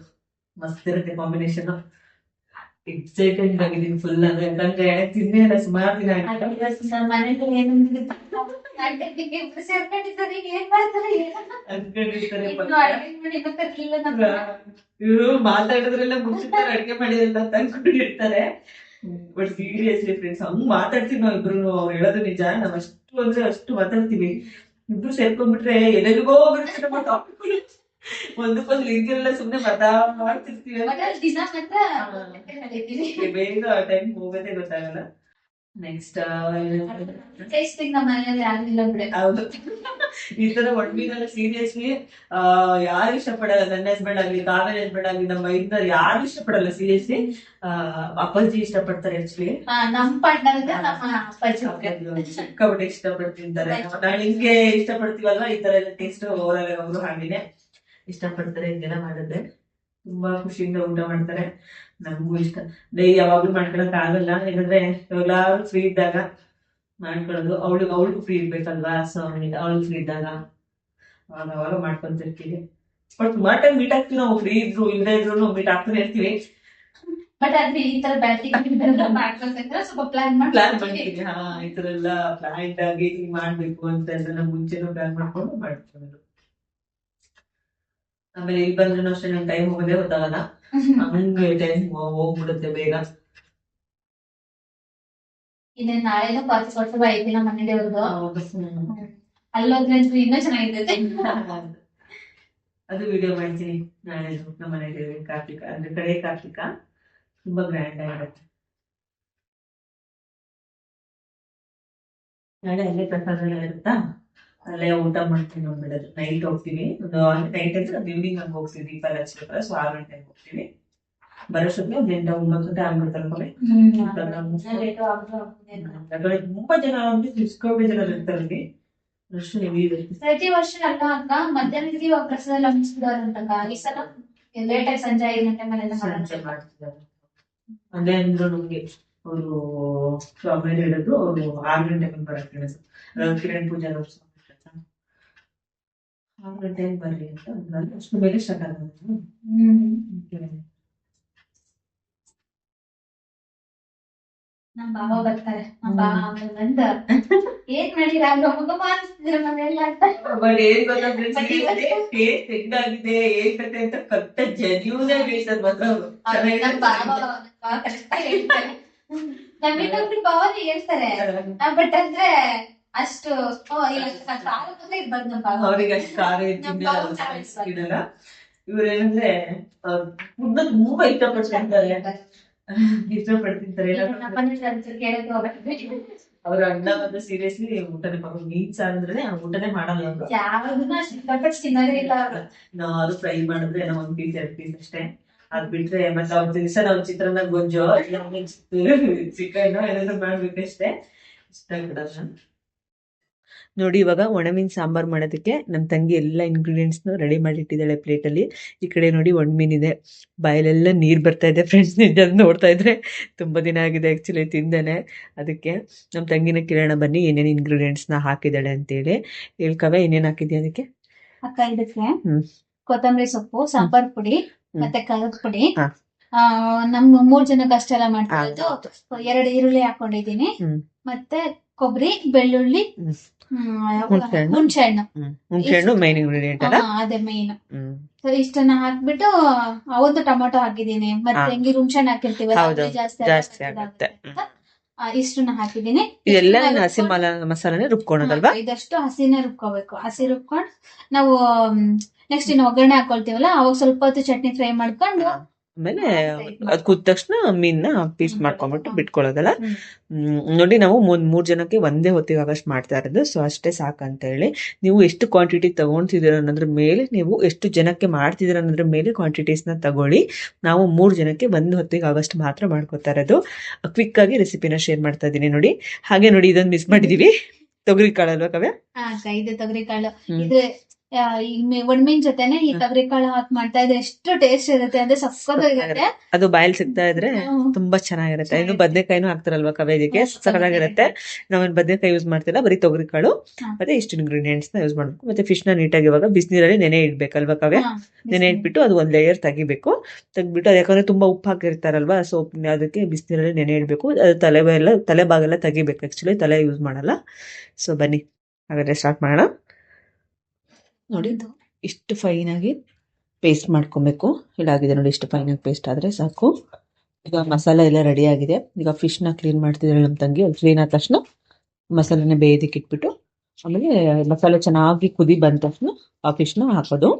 ಮಸ್ತ್ ಇರುತ್ತೆ ಕಾಂಬಿನೇಷನ್ ಎಕ್ಸೈಟೆಡ್ ಆಗಿದ್ದೀನಿ ಫುಲ್ ಅಂದ್ರೆ ಯಾಕಂದ್ರೆ ತಿನ್ನೇ ಇಲ್ಲ ಸುಮಾರು ದಿನ ಇವರು ಮಾತಾಡಿದ್ರೆಲ್ಲ ಮುಗಿಸ್ತಾರೆ ಅಡಿಗೆ ಮಾಡಿದ್ರಲ್ಲ ಅಂತ ಅನ್ಕೊಂಡಿರ್ತಾರೆ ಬಟ್ ಸೀರಿಯಸ್ಲಿ ಫ್ರೆಂಡ್ಸ್ ಹಂಗ್ ಮಾತಾಡ್ತೀವಿ ನಾವ್ ಇಬ್ರು ಅವ್ರು ಹೇಳೋದು ನಿಜ. ನಾವ್ ಅಷ್ಟು ಅಂದ್ರೆ ಅಷ್ಟು ಮಾತಾಡ್ತೀವಿ. ಇಬ್ರು ಸೇರ್ಕೊಂಡ್ಬಿಟ್ರೆ ಎಲ್ಲರಿಗೋ ಬರುತ್ತೆ ನಮ್ಮ ಟಾಪಿಕ್ಗಳು ಒಂದಕ್ಕೊಂದು ಸುಮ್ನೆ ಮಾತಾಡ್ತಿರ್ತೀವಿ ಮಾಡ್ತಿರ್ತೀವಿ. ಕಲಿತೀವಿ ಬೇಗ ಟೈಮ್ ಹೋಗೋದೇ ಗೊತ್ತಾಗಲ್ಲ. ನೆಕ್ಸ್ಟ್ ಟೇಸ್ಟಿಂಗ್ ನಮ್ಮ ಮನೆಯಲ್ಲಿ ಆಗಿಲ್ಲ ಬಿಡಿ ಹೌದು ಈ ತರ ಒಡ್ಮೀನೆಲ್ಲ ಸೀರಿಯಸ್ಲಿ ಯಾರು ಇಷ್ಟಪಡಲ್ಲ ನನ್ನ ಹಸ್ಬೆಂಡ್ ಆಗ್ಲಿ ಕಾವೇರಿ ಹಸ್ಬೆಂಡ್ ಆಗ್ಲಿ ನಮ್ಮ ಇಂದ ಯಾರು ಇಷ್ಟಪಡಲ್ಲ ಸೀರಿಯಸ್ಲಿ ಅಪ್ಪಾಜಿ ಇಷ್ಟಪಡ್ತಾರೆ ಆಕ್ಚುಲಿ ನಮ್ಮ ಪಾರ್ಟ್ನರ್ ನಮ್ಮ ಅಪ್ಪಾಜಿ. ಕಬಡ್ಡಿ ತಿಂತಾರೆ. ನಾವು ಹಿಂಗೆ ಇಷ್ಟಪಡ್ತೀವಲ್ವಾ? ಈ ತರ ಎಲ್ಲ ಟೇಸ್ಟ್ ಅವರು ಹಾಗೇನೆ ಇಷ್ಟಪಡ್ತಾರೆ ಹಿಂಗೆಲ್ಲ ಮಾಡಿದ್ರೆ ತುಂಬಾ ಖುಷಿಯಿಂದ ಊಟ ಮಾಡ್ತಾರೆ. ನಮಗೂ ಇಷ್ಟ. ಡೈ ಯಾವಾಗ್ಲೂ ಮಾಡ್ಕೊಳಕ್ ಆಗಲ್ಲ. ಯಾಕಂದ್ರೆ ಎಲ್ಲಾರು ಫ್ರೀ ಇದ್ದಾಗ ಮಾಡ್ಕೊಳ್ಳೋದು. ಅವಳು ಅವಳು ಫ್ರೀ ಇರ್ಬೇಕಲ್ವಾ? ಸೊ ಅವಳು ಫ್ರೀ ಇದ್ದಾಗ ಅವಾಗ ಅವಾಗ ಮಾಡ್ಕೊಂತಿರ್ತೀವಿ. ಬಟ್ ತುಂಬಾ ಟೈಮ್ ಮೀಟ್ ಆಗ್ತೀವಿ ನಾವು. ಫ್ರೀ ಇದ್ರು ಇಲ್ಲದೆ ಇದ್ರು ಮೀಟ್ ಆಗ್ತಾನೆ ಇರ್ತೀವಿ. ಬಟ್ ಆದ್ರೆ ಈ ತರ ಬ್ಯಾಟಿಂಗ್ ಸ್ವಲ್ಪ ಪ್ಲಾನ್ ಪ್ಲಾನ್ ಮಾಡಿ ಮಾಡ್ತೀವಿ. ಹಾ ಈ ತರ ಎಲ್ಲ ಪ್ಲಾನ್ ಆಗಿ ಮಾಡ್ಬೇಕು ಅಂತ ಎಲ್ಲ ಮುಂಚೆನೂ ಪ್ಲಾನ್ ಮಾಡ್ಕೊಂಡು ಮಾಡ್ಕೊಳ್ಳೋದು. ಆಮೇಲೆ ಇಲ್ಲಿ ಬಂದ್ರು ಅಷ್ಟೇ ನನ್ ಟೈಮ್ ಹೋಗೋದೇ ಗೊತ್ತಾಗಲ್ಲ. ಹಂಗೆ ಟೈಮ್ ಹೋಗ್ಬಿಡುತ್ತೆ ಬೇಗ. ಇನ್ನೇ ನಾಳೆನೂ ಪಾರ್ಟಿ ಕೊಟ್ಟು ಐದು ದಿನ ಮನೆ ದೇವ್ರದ್ದು ಅಲ್ಲೋದ್ರೆ ಇನ್ನೂ ಚೆನ್ನಾಗಿರ್ತೈತೆ. ಅದು ವಿಡಿಯೋ ಮಾಡ್ತೀನಿ ನಾಳೆ ನಮ್ಮ ಮನೆಗೆ ಕಾರ್ತಿಕ ಅಂದ್ರೆ ಕಡೆ ಕಾರ್ತಿಕ. ತುಂಬಾ ಗ್ರ್ಯಾಂಡ್ ಆಗಿರುತ್ತೆ. ನಾಳೆ ಅಲ್ಲೇ ಪ್ರಸಾದ ಇರುತ್ತಾ? ಅಲ್ಲೇ ಊಟ ಮಾಡ್ತೀನಿ ಬಿಡೋದು ನೈಟ್ ಹೋಗ್ತೀವಿ ಒಂದು ನೈಟ್ ಅಂದ್ರೆ ಒಂದು ಈವ್ನಿಂಗ್ ಹಂಗೆ ಹೋಗ್ತೀವಿ ದೀಪ ಎಲ್ಲ ಹಚ್ಬೇಕಲ್ಲ ಸೊ ಆರು ಗಂಟೆಗೆ ಹೋಗ್ತೀವಿ ಬರೋಷ್ಟೊತ್ತಿಗೆ ಒಂದು ಎಂಟು ಒಂಬತ್ತು ಗಂಟೆ ಆಗ್ಬಿಡ್ತಾರೆ ಮನೆ ತುಂಬಾ ಜನ ಅಂದ್ರೆ ಸಿಕ್ಕಾಪಟ್ಟೆ ಜನ ಇರ್ತಾರೆ ಅಷ್ಟು ಪ್ರತಿ ವರ್ಷ ಅಲ್ಲ ಅಕ್ಕ ಮಧ್ಯಾಹ್ನಕ್ಕೆ ಇವಾಗ ಪ್ರಸಾದ ಎಲ್ಲ ಈ ಸಲ ಲೇಟ್ ಆಗಿ ಸಂಜೆ ಐದು ಗಂಟೆ ಮೇಲೆ ಸಂಜೆ. ಮಾಡ್ತಿದ್ದಾರೆ. ಅದೇ ಅಂದ್ರು ನಮ್ಗೆ ಅವರು ಸ್ವಾಮಿ ಹೇಳಿದ್ರು ಅವರು ಆರು ಗಂಟೆ ಬಂದು ಬರಕ್ಕೆ ಕಿರಣ್ ಪೂಜಾ? ಆರು ಗಂಟೆಗೆ ಬರ್ರಿ ಅಂತ ಅಂದ್ರು. ಅಷ್ಟು ಬೇಗ ಸ್ಟಾರ್ಟ್ ಆಗೋದು. ಹ್ಮ್. ನಮ್ ಬಾವ ಬರ್ತಾರೆ. ನಮ್ ಬಾವ ಆಮೇಲೆ ಬಂದ ಏನ್ ಮಾಡಿರ ಮನೆಯಲ್ಲ ಬಟ್ ಏನ್ ಏನ್ ಕತೆ ಅಂತ ಕರೆಕ್ಟ್ ಜೆನ್ಯೂನ್ ಆಗಿ ಹೇಳ್ತಾರೆ ಮಾತ್ರ ಅವ್ರು. ನಮ್ ಬಾವ ನಮ್ ಬಾವ correct ಆಗಿ ಹೇಳ್ತಾರೆ. ನಮ್ ಬಾವನೇ ಹೇಳ್ತಾರೆ. ಬಟ್ ಅಂದ್ರೆ ಅಷ್ಟು ಅವ್ರಿಗೆ ಅಷ್ಟು ಖಾರ. ಇಡಲ್ಲ ಇವ್ರೇನಂದ್ರೆ ಫುಡ್ ತುಂಬಾ ಕೇಳಕ್ಕೆ ಹೋಗ್ಬೇಕು. ಅವ್ರ ಅಣ್ಣ ಬಂದು ಸೀರಿಯಸ್ಲಿ ಊಟನೇ ಪಾಪ ಮೀನ್ ಸಾರ್ ಅಂದ್ರೆ ಊಟನೇ ಮಾಡಲ್ಲ ಅವ್ರು ಯಾವ್ದನ್ನ ಇಷ್ಟಪಟ್ಟು ಅವ್ರು. ಫ್ರೈ ಮಾಡಿದ್ರೆ ಏನೋ ಒಂದ್ ಪೀಸ್ ಎರಡ್ ಪೀಸ್ ಅಷ್ಟೇ ಅದ್ ಬಿಟ್ರೆ ಮತ್ತೆ ಅವ್ರ ದಿವಸ ನಾವು ಚಿತ್ರಾನ್ನ ಗೊಜ್ಜು ಚಿಕನ್ ಏನಾದ್ರು ಮಾಡ್ಬೇಕಷ್ಟೇ ಇಷ್ಟ ಬಿಡಲ್ಲ ನೋಡಿ ಇವಾಗ ಒಣಮೀನ್ ಸಾಂಬಾರ್ ಮಾಡೋದಕ್ಕೆ ನಮ್ಮ ತಂಗಿ ಎಲ್ಲ ನ ರೆಡಿ ಮಾಡಿಟ್ಟಿದ್ದಾಳೆ ಪ್ಲೇಟಲ್ಲಿ ಈ ಕಡೆ ನೋಡಿ ಒಣಮೀನ್ ಇದೆ. ಬಾಯಲ್ಲೆಲ್ಲ ನೀರು ಬರ್ತಾ ಇದೆ ಫ್ರೆಂಡ್ಸ್ ನಿಜ ನೋಡ್ತಾ ಇದ್ರೆ. ತುಂಬ ದಿನ ಆಗಿದೆ ಆ್ಯಕ್ಚುಲಿ ತಿಂದೇನೆ. ಅದಕ್ಕೆ ನಮ್ಮ ತಂಗಿನ ಕಿರಣ ಬನ್ನಿ ಏನೇನು ಇಂಗ್ರೀಡಿಯೆಂಟ್ಸ್ನ ಹಾಕಿದ್ದಾಳೆ ಅಂತೇಳಿ. ಹೇಳ್ಕವೆ ಏನೇನು ಹಾಕಿದ್ಯಾ ಅದಕ್ಕೆ? ಅಕ್ಕ ಇದಕ್ಕೆ. ಕೊತ್ತಂಬರಿ ಸೊಪ್ಪು ಸಾಂಬಾರ್ ಪುಡಿ ಮತ್ತೆ ಖಾರದ ಪುಡಿ. ನಮ್ ಮೂರ್ ಜನಕ್ಕೆ ಅಷ್ಟೆಲ್ಲ ಮಾಡ್ತಾ ಎರಡು ಈರುಳ್ಳಿ ಹಾಕೊಂಡಿದೀನಿ ಮತ್ತೆ ಕೊಬ್ಬರಿ ಬೆಳ್ಳುಳ್ಳಿ ಹುಣ್ಸೆ ಹಣ್ಣು. ಹುಣ್ಸೆ ಹಣ್ಣು ಮೈನ್ ಇಂಗ್ರೀಡಿಯಂಟ್ ಅಲ್ಲ? ಅದೇ ಮೇನ್ ಸೊ ಇಷ್ಟನ್ನ ಹಾಕ್ಬಿಟ್ಟು ಅವತ್ತು ಟೊಮೊಟೊ ಹಾಕಿದೀನಿ ಮತ್ತೆ. ಹೆಂಗಿ ಹುಣ್ಸೆ ಹಣ್ಣು ಹಾಕಿರ್ತೀವಲ್ಲ ಜಾಸ್ತಿ ಆಗುತ್ತೆ ಇಷ್ಟನ್ನ ಹಾಕಿದೀನಿ ಇದೆಲ್ಲ ಹಸಿ ಮಸಾಲೆ ರುಬ್ಕೊಳ್ಳೋದಲ್ವಾ ಮಸಾಲಾನೇ ರುಬ್ಕೊಳೋದಲ್ವಾ? ಇದಷ್ಟು ಹಸಿನೇ ರುಬ್ಕೋಬೇಕು. ಹಸಿ ರುಬ್ಕೊಂಡು ನಾವು ನೆಕ್ಸ್ಟ್ ಇನ್ನು ಒಗ್ಗರಣೆ ಹಾಕೊಳ್ತೀವಲ್ಲ ಅವಾಗ ಸ್ವಲ್ಪ ಹೊತ್ತು ಚಟ್ನಿ ಫ್ರೈ ಮಾಡ್ಕೊಂಡು ಆಮೇಲೆ ಅದ್ ಕುದ ತಕ್ಷಣ ಮೀನ್ನ ಪೀಸ್. ಮಾಡ್ಕೊಂಡ್ಬಿಟ್ಟು ಬಿಟ್ಕೊಳ್ಳೋದಲ್ಲ? ನೋಡಿ ನಾವು ಮೂರ್ ಮೂರ್ ಜನಕ್ಕೆ ಒಂದೇ ಹೊತ್ತಿಗೆ ಆಗಷ್ಟು ಮಾಡ್ತಾ ಇರೋದು. ಸೊ ಅಷ್ಟೇ ಸಾಕಂತ ಹೇಳಿ. ನೀವು ಎಷ್ಟು ಕ್ವಾಂಟಿಟಿ ತಗೊಂತಿದ್ದೀರ ಅನ್ನೋದ್ರ ಮೇಲೆ ನೀವು ಎಷ್ಟು ಜನಕ್ಕೆ ಮಾಡ್ತಿದ್ದೀರ ಅನ್ನೋದ್ರ ಮೇಲೆ ಕ್ವಾಂಟಿಟೀಸ್ನ ತಗೊಳ್ಳಿ. ನಾವು ಮೂರ್ ಜನಕ್ಕೆ ಒಂದ್ ಹೊತ್ತಿಗೆ ಆಗಸ್ಟ್ ಮಾತ್ರ ಮಾಡ್ಕೋತಾ ಇರೋದು. ಕ್ವಿಕ್ ಆಗಿ ರೆಸಿಪಿನ ಶೇರ್ ಮಾಡ್ತಾ ಇದ್ದೀನಿ ನೋಡಿ. ಹಾಗೆ ನೋಡಿ ಇದೊಂದು ಮಿಸ್ ಮಾಡಿದೀವಿ. ತೊಗರಿ ಕಾಳಲ್ವಾ ಕವ್ಯ? ಹಾ ಅಕ್ಕ ಇದು ತೊಗರಿ ಕಾಳು. ಇದು ಈ ಒಣಮೀನ್ ಜೊತೆನೆ ಈ ತೊಗರಿ ಕಾಳು ಹಾಕಿ ಮಾಡ್ತಾ ಇದ್ರೆ ಎಷ್ಟು ಟೇಸ್ಟ್ ಇರುತ್ತೆ ಅಂದ್ರೆ ಸಕ್ಕತ್ತಾಗಿರುತ್ತೆ ಅದು ಬಾಯಲ್ ಸಿಗ್ತಾ ಇದ್ರೆ ತುಂಬಾ ಚೆನ್ನಾಗಿರುತ್ತೆ. ಇನ್ನು ಬದನೆಕಾಯಿನೂ ಹಾಕ್ತಾರಲ್ವಾ ಕವ್ಯ ಇದಕ್ಕೆ ಸಕ್ಕತ್ತಾಗಿರುತ್ತೆ. ನಾವೇನು ಬದನೆಕಾಯಿ ಯೂಸ್ ಮಾಡ್ತಿಲ್ಲ ಬರೀ ತೊಗರಿ ಕಾಳು ಮತ್ತೆ ಇಷ್ಟು ಇಂಗ್ರೀಡಿಯೆಂಟ್ಸ್ನ ಯೂಸ್ ಮಾಡ್ಬೇಕು. ಮತ್ತೆ ಫಿಶ್ನ ನೀಟಾಗಿ ಇವಾಗ ಬಿಸಿನೀರಲ್ಲಿ ನೆನೆ ಇಡ್ಬೇಕಲ್ವಾ ಕವೆ ನೆನೆ ಇಟ್ಬಿಟ್ಟು ಅದು ಒಂದ್ ಲೇಯರ್ ತೆಗಿಬೇಕು. ತೆಗ್ಬಿಟ್ಟು ಅದು ಯಾಕಂದ್ರೆ ತುಂಬಾ ಉಪ್ಪು ಹಾಕಿರ್ತಾರಲ್ವಾ ಸೊ ಅದಕ್ಕೆ ಬಿಸಿನೀರಲ್ಲಿ ನೆನೆ ಇಡ್ಬೇಕು. ಅದು ತಲೆ ಎಲ್ಲ ತಲೆ ಭಾಗೆಲ್ಲ ತೆಗಿಬೇಕು. ಆಕ್ಚುಲಿ ತಲೆ ಯೂಸ್ ಮಾಡಲ್ಲ. ಸೊ ಬನ್ನಿ ಹಾಗಾದ್ರೆ ಸ್ಟಾರ್ಟ್ ಮಾಡೋಣ. ನೋಡಿ ಇದು. ಇಷ್ಟು ಫೈನ್ ಆಗಿ ಪೇಸ್ಟ್ ಮಾಡ್ಕೊಬೇಕು. ಇದಾಗಿದೆ ನೋಡಿ ಇಷ್ಟು ಫೈನ್ ಆಗಿ ಪೇಸ್ಟ್ ಆದ್ರೆ ಸಾಕು. ಈಗ ಮಸಾಲೆ ಎಲ್ಲ ರೆಡಿ ಆಗಿದೆ. ಈಗ ಫಿಶ್ನ ಕ್ಲೀನ್ ಮಾಡ್ತಿದ್ರೆ ನಮ್ಮ ತಂಗಿ. ಅದು ಕ್ಲೀನ್ ಆದ ತಕ್ಷಣ ಮಸಾಲೆನ ಬೇಯದಕ್ಕೆ ಇಟ್ಬಿಟ್ಟು ಆಮೇಲೆ ಮಸಾಲೆ ಚೆನ್ನಾಗಿ ಕುದಿ ಬಂದ ತಕ್ಷಣ ಆ ಫಿಶ್ನ ಹಾಕೋದು.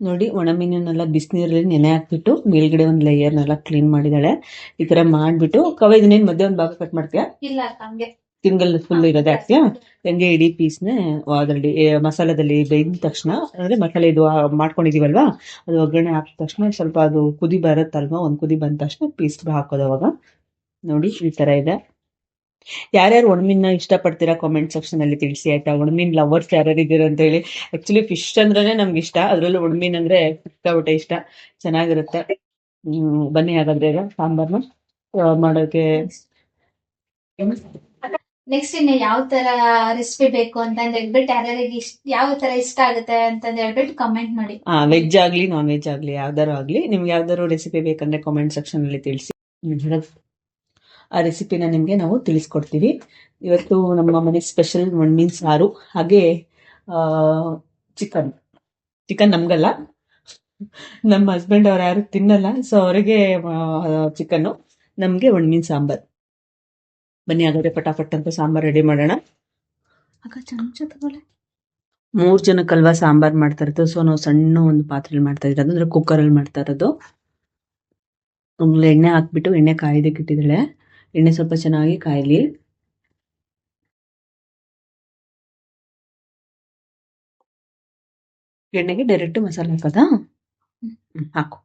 ನೋಡಿ ಒಣ ಮೀನನ್ನೆಲ್ಲ ಬಿಸಿನೀರಲ್ಲಿ ನೆನೆ ಹಾಕ್ಬಿಟ್ಟು ಮೇಲ್ಗಡೆ ಒಂದು ಲೇಯರ್ನೆಲ್ಲ ಕ್ಲೀನ್ ಮಾಡಿದಾಳೆ ಈ ತರ ಮಾಡ್ಬಿಟ್ಟು ಕವ ಮಧ್ಯ ಮಧ್ಯೆ ಒಂದು ಭಾಗ ಕಟ್ ಮಾಡ್ತೀಯಾ? ಇಲ್ಲ ಹಂಗೆ. ತಿಂಗಲ್ ಫುಲ್ ಇರೋದೇ ಹಾಕ್ತೀಯಾ ಹೆಂಗೆ ಇಡೀ ಪೀಸ್ನ ಅದರಲ್ಲಿ ಮಸಾಲದಲ್ಲಿ ಬೇಯಿದ ತಕ್ಷಣ ಅಂದ್ರೆ ಮಸಾಲೆ ಇದು ಮಾಡ್ಕೊಂಡಿದೀವಲ್ವಾ? ಅದು ಒಗ್ಗರಣೆ ಹಾಕಿದ ತಕ್ಷಣ ಸ್ವಲ್ಪ ಅದು ಕುದಿ ಬರುತ್ತಲ್ವಾ? ಒಂದ್ ಕುದಿ ಬಂದ ತಕ್ಷಣ ಪೀಸ್ ಹಾಕೋದು ಅವಾಗ. ನೋಡಿ ಈ ತರ ಇದೆ. ಯಾರ್ಯಾರು ಇಷ್ಟ ಇಷ್ಟಪಡ್ತೀರಾ ಕಾಮೆಂಟ್ ಸೆಕ್ಷನ್ ಅಲ್ಲಿ ತಿಳಿಸಿ ಆಯ್ತಾ? ಒಣಮೀನ್ ಲವರ್ಸ್ ಯಾರ್ಯಾರು ಇದ್ದೀರಾ ಅಂತ ಹೇಳಿ. ಆಕ್ಚುಲಿ ಫಿಶ್ ಅಂದ್ರೆ ನಮ್ಗೆ ಇಷ್ಟ. ಅದ್ರಲ್ಲೂ ಒಣಮೀನ್ ಅಂದ್ರೆ ಸಿಕ್ಕಾಬಿಟ್ಟೆ ಇಷ್ಟ. ಚೆನ್ನಾಗಿರುತ್ತೆ. ಹ್ಮ್ ಬನ್ನಿ ಹಾಗಾದ್ರೆ ಈಗ ಸಾಂಬಾರ್ನ ಮಾಡೋಕೆ. ನೆಕ್ಸ್ಟ್ ಇನ್ನು ಯಾವ ತರ ರೆಸಿಪಿ ಬೇಕು ಅಂತ ಹೇಳ್ಬಿಟ್ಟು ಯಾರ್ಯಾರಿಗೆ ಇಷ್ಟ ಯಾವ ತರ ಇಷ್ಟ ಆಗುತ್ತೆ ಅಂತ ಹೇಳ್ಬಿಟ್ಟು ಕಮೆಂಟ್ ಮಾಡಿ. ವೆಜ್ ಆಗ್ಲಿ ನಾನ್ ವೆಜ್ ಆಗ್ಲಿ, ಯಾವ್ದಾರು ಆಗ್ಲಿ, ನಿಮ್ಗೆ ಯಾವ್ದಾರು ರೆಸಿಪಿ ಬೇಕಂದ್ರೆ ಕಾಮೆಂಟ್ ಸೆಕ್ಷನ್ ಅಲ್ಲಿ ತಿಳಿಸಿ. ಆ ರೆಸಿಪಿನ ನಿಮ್ಗೆ ನಾವು ತಿಳಿಸ್ಕೊಡ್ತೀವಿ. ಇವತ್ತು ನಮ್ಮ ಮನೆ ಸ್ಪೆಷಲ್ ಮೀನ್ ಸಾರು, ಹಾಗೆ ಚಿಕನ್ ಚಿಕನ್ ನಮ್ಗಲ್ಲ. ನಮ್ಮ ಹಸ್ಬೆಂಡ್ ಅವ್ರು ಯಾರು ತಿನ್ನಲ್ಲ ಸೊ ಅವರಿಗೆ ಚಿಕನ್ ನಮ್ಗೆ ಮೀನ್ಸ್ ಸಾಂಬಾರ್. ಬನ್ನಿ ಹಾಗಾದ್ರೆ ಫಟಾಫಟ್ ಅಂತ ಸಾಂಬಾರ್ ರೆಡಿ ಮಾಡೋಣ. ಚಮಚ ತಗೊಳ್ಳೆ. ಮೂರ್ ಜನಕ್ಕಲ್ವಾ ಸಾಂಬಾರ್ ಮಾಡ್ತಾ ಇರೋದು? ಸೊ ನಾವು ಸಣ್ಣ ಒಂದು ಪಾತ್ರೆಯಲ್ಲಿ ಮಾಡ್ತಾ ಇರೋದು. ಅಂದ್ರೆ ಕುಕ್ಕರ್ ಅಲ್ಲಿ ಮಾಡ್ತಾ ಇರೋದು. ಎಣ್ಣೆ ಹಾಕ್ಬಿಟ್ಟು ಎಣ್ಣೆ ಕಾಯ್ದಕ್ಕೆ ಇಟ್ಟಿದ್ದಾಳೆ ಎಣ್ಣೆ ಸ್ವಲ್ಪ ಚೆನ್ನಾಗಿ ಕಾಯ್ಲಿ. ಎಣ್ಣೆಗೆ ಡೈರೆಕ್ಟ್ ಮಸಾಲೆ ಹಾಕೋದಾ? ಹಾಕು.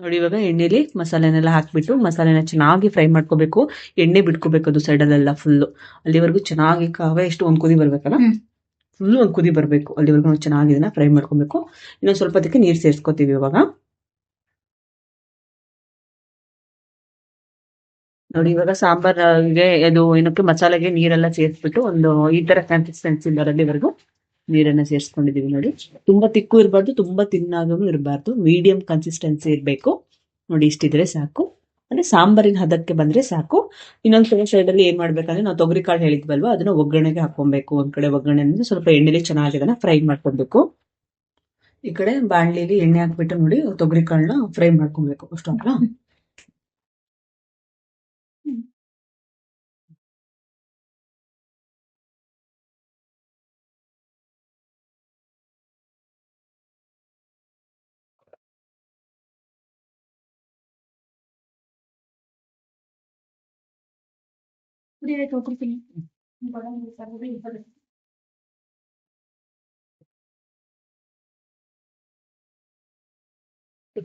ನೋಡಿ ಇವಾಗ ಎಣ್ಣೆಲಿ ಮಸಾಲೆನೆಲ್ಲ ಹಾಕ್ಬಿಟ್ಟು ಮಸಾಲೆನ ಚೆನ್ನಾಗಿ ಫ್ರೈ ಮಾಡ್ಕೋಬೇಕು. ಎಣ್ಣೆ ಬಿಟ್ಕೋಬೇಕು ಅದು ಸೈಡಲ್ಲೆಲ್ಲ ಫುಲ್ಲು ಅಲ್ಲಿವರೆಗೂ ಚೆನ್ನಾಗಿ ಕಾವೆ ಎಷ್ಟು ಒಂದ್ ಕುದಿ ಬರ್ಬೇಕಲ್ಲ. ಫುಲ್ ಒಂದ್ ಕುದಿ ಬರ್ಬೇಕು. ಅಲ್ಲಿವರೆಗೂ ನಾವು ಚೆನ್ನಾಗಿ ಇದನ್ನ ಫ್ರೈ ಮಾಡ್ಕೊಬೇಕು. ಇನ್ನೊಂದು ಸ್ವಲ್ಪ ಅದಕ್ಕೆ ನೀರ್ ಸೇರ್ಸ್ಕೊತೀವಿ ಇವಾಗ. ನೋಡಿ ಇವಾಗ ಸಾಂಬಾರ್ಗೆ ಅದು ಏನಕ್ಕೆ ಮಸಾಲೆಗೆ ನೀರೆಲ್ಲ ಸೇರಿಸ್ಬಿಟ್ಟು ಒಂದು ಈ ತರ ಕನ್ಸಿಸ್ಟೆನ್ಸಿ ಬರೋಲ್ಲಿವರೆಗೂ ನೀರನ್ನ ಸೇರಿಸ್ಕೊಂಡಿದೀವಿ ನೋಡಿ. ತುಂಬಾ ತಿಕ್ಕು ಇರಬಾರ್ದು, ತುಂಬಾ ತಿನ್ನಾಗೂ ಇರಬಾರ್ದು. ಮೀಡಿಯಂ ಕನ್ಸಿಸ್ಟೆನ್ಸಿ ಇರಬೇಕು. ನೋಡಿ, ಇಷ್ಟಿದ್ರೆ ಸಾಕು. ಅಂದ್ರೆ ಸಾಂಬಾರಿನ ಹದಕ್ಕೆ ಬಂದ್ರೆ ಸಾಕು. ಇನ್ನೊಂದು ಸೈಡ್ ಅಲ್ಲಿ ಏನ್ ಮಾಡ್ಬೇಕಂದ್ರೆ ನಾವು ತೊಗರಿ ಕಾಳು ಹೇಳಿದ್ವಲ್ವ, ಅದನ್ನ ಒಗ್ಗರಣೆಗೆ ಹಾಕೊಬೇಕು ಒಂದ್ ಕಡೆ ಒಗ್ಗರಣೆ ಅಂದ್ರೆ ಸ್ವಲ್ಪ ಎಣ್ಣೆಲಿ ಚೆನ್ನಾಗಿ ಅದನ್ನ ಫ್ರೈ ಮಾಡ್ಕೊಬೇಕು. ಈ ಕಡೆ ಬಾಣ್ಲಿಲಿ ಎಣ್ಣೆ ಹಾಕ್ಬಿಟ್ಟು ನೋಡಿ, ತೊಗರಿ ಕಾಳನ್ನ ಫ್ರೈ ಮಾಡ್ಕೊಬೇಕು.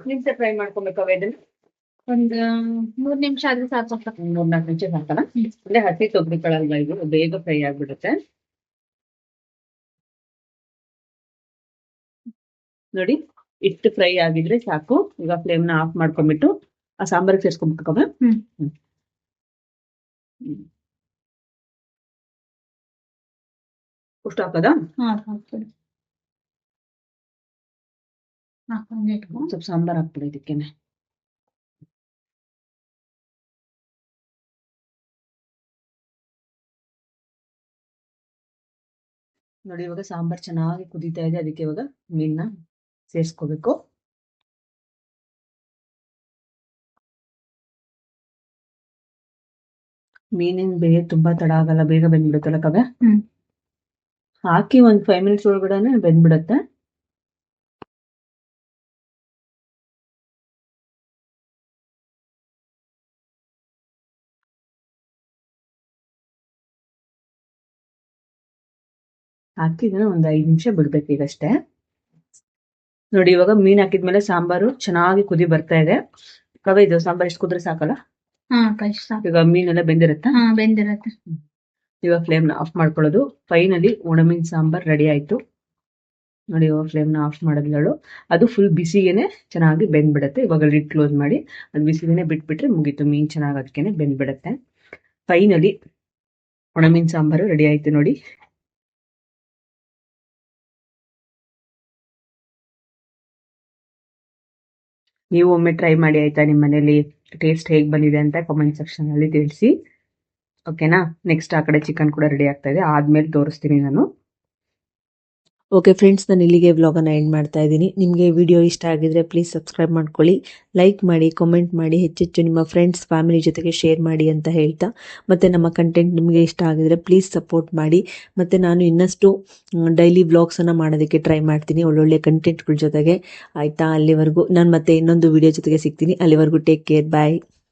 ನಿಮಿಷ ಫ್ರೈ ಮಾಡ್ಕೊಬೇಕವ ಇದನ್ನ ಒಂದ್ ಮೂರ್ ನಿಮಿಷ ಆದ್ರೆ ಸಾಕು ಮೂರ್ ನಾಲ್ಕು ನಿಮಿಷ ಸಾಕಲ್ಲ ಅಂದ್ರೆ ಹಸಿ ತೊಗರಿ ಕಾಳಲ್ವಾ ಇದು ಬೇಗ ಫ್ರೈ ಆಗ್ಬಿಡುತ್ತೆ ನೋಡಿ ಇಷ್ಟು ಫ್ರೈ ಆಗಿದ್ರೆ ಸಾಕು. ಈಗ ಫ್ಲೇಮ್ನ ಆಫ್ ಮಾಡ್ಕೊಂಡ್ಬಿಟ್ಟು ಆ ಸಾಂಬಾರ್ ಸೇರ್ಸ್ಕೊಂಡ್ಬಿಟ್ಕೊಬ? ಹ್ಮ್. ಅಷ್ಟು ಹಾಕೋದಾ. ಸ್ವಲ್ಪ ಸಾಂಬಾರ್ ಹಾಕ್ಬಿಡು ಇದಕ್ಕೇನೆ. ನೋಡಿ ಇವಾಗ ಸಾಂಬಾರ್ ಚೆನ್ನಾಗಿ ಕುದೀತಾ ಇದೆ. ಅದಕ್ಕೆ ಇವಾಗ ಮೀನ್ನ ಸೇರಿಸ್ಕೋಬೇಕು. ಮೀನಿನ ಬೇಗ ತುಂಬಾ ತಡ ಆಗಲ್ಲ. ಬೇಗ ಬಂದ್ಬಿಡುತ್ತಲ್ಲ ಕವ್ಯ? ಹ್ಮ್. ಹಾಕಿ ಒಂದ್ ಫೈವ್ ಮಿನಿಟ್ಸ್ ಒಳಗಡೆ ಬೆಂದ್ಬಿಡತ್ತೆ. ಇದನ್ನ ಒಂದ್ ಐದ್ ನಿಮಿಷ ಬಿಡ್ಬೇಕು ಈಗಷ್ಟೇ. ನೋಡಿ ಇವಾಗ ಮೀನ್ ಹಾಕಿದ್ಮೇಲೆ ಸಾಂಬಾರು ಚೆನ್ನಾಗಿ ಕುದಿ ಬರ್ತಾ ಇದೆ. ಕವ ಇದು ಸಾಂಬಾರ್ ಎಷ್ಟು ಕುದ್ರೆ ಸಾಕಲ್ಲ. ಈಗ ಮೀನೆಲ್ಲ ಬೆಂದಿರುತ್ತಾ? ಹಾ ಬೆಂದಿರತ್ತೆ. ಇವಾಗ ಫ್ಲೇಮ್ನ ಆಫ್ ಮಾಡ್ಕೊಳ್ಳೋದು. ಫೈನಲಿ ಒಣಮೀನ್ ಸಾಂಬಾರ್ ರೆಡಿ ಆಯ್ತು. ನೋಡಿ ಇವಾಗ ಫ್ಲೇಮ್ನ ಆಫ್ ಮಾಡಿದ್ಲಳು ಅದು ಫುಲ್ ಬಿಸಿಗೆನೆ ಚೆನ್ನಾಗಿ ಬೆಂದ್ಬಿಡತ್ತೆ. ಇವಾಗ ಲಿಡ್ ಕ್ಲೋಸ್ ಮಾಡಿ. ಅದು ಬಿಸಿಗೆನೆ ಬಿಟ್ಬಿಟ್ರೆ ಮುಗೀತು. ಮೀನ್ ಚೆನ್ನಾಗಿ ಅದಕ್ಕೆ ಬೆಂದ್ಬಿಡತ್ತೆ. ಫೈನಲಿ ಒಣಮೀನ್ ಸಾಂಬಾರು ರೆಡಿ ಆಯ್ತು ನೋಡಿ. ನೀವು ಒಮ್ಮೆ ಟ್ರೈ ಮಾಡಿ ಆಯ್ತಾ ನಿಮ್ಮ ಮನೇಲಿ? ಟೇಸ್ಟ್ ಹೇಗ್ ಬಂದಿದೆ ಅಂತ ಕಾಮೆಂಟ್ ಸೆಕ್ಷನ್ ಅಲ್ಲಿ ತಿಳಿಸಿ. ಓಕೆನಾ ನೆಕ್ಸ್ಟ್ ಆ ಕಡೆ ಚಿಕನ್ ಕೂಡ ರೆಡಿ ಆಗ್ತಾ ಇದೆ. ಆದ್ಮೇಲೆ ತೋರಿಸ್ತೀನಿ ನಾನು. ಓಕೆ ಫ್ರೆಂಡ್ಸ್ ನಾನು ಇಲ್ಲಿಗೆ ವ್ಲಾಗನ್ನು ಎಂಡ್ ಮಾಡ್ತಾ ಇದ್ದೀನಿ. ನಿಮಗೆ ವಿಡಿಯೋ ಇಷ್ಟ ಆಗಿದ್ರೆ ಪ್ಲೀಸ್ ಸಬ್ಸ್ಕ್ರೈಬ್ ಮಾಡ್ಕೊಳ್ಳಿ. ಲೈಕ್ ಮಾಡಿ ಕಾಮೆಂಟ್ ಮಾಡಿ, ಹೆಚ್ಚೆಚ್ಚು ನಿಮ್ಮ ಫ್ರೆಂಡ್ಸ್ ಫ್ಯಾಮಿಲಿ ಜೊತೆಗೆ ಶೇರ್ ಮಾಡಿ ಅಂತ ಹೇಳ್ತಾ. ಮತ್ತು ನಮ್ಮ ಕಂಟೆಂಟ್ ನಿಮಗೆ ಇಷ್ಟ ಆಗಿದ್ರೆ ಪ್ಲೀಸ್ ಸಪೋರ್ಟ್ ಮಾಡಿ. ಮತ್ತು ನಾನು ಇನ್ನಷ್ಟು ಡೈಲಿ ವ್ಲಾಗ್ಸನ್ನು ಮಾಡೋದಕ್ಕೆ ಟ್ರೈ ಮಾಡ್ತೀನಿ. ಒಳ್ಳೊಳ್ಳೆ ಕಂಟೆಂಟ್ಗಳ ಜೊತೆಗೆ. ಆಯಿತಾ? ಅಲ್ಲಿವರೆಗೂ ನಾನು ಮತ್ತೆ ಇನ್ನೊಂದು ವಿಡಿಯೋ ಜೊತೆಗೆ ಸಿಗ್ತೀನಿ. ಅಲ್ಲಿವರೆಗೂ ಟೇಕ್ ಕೇರ್ ಬಾಯ್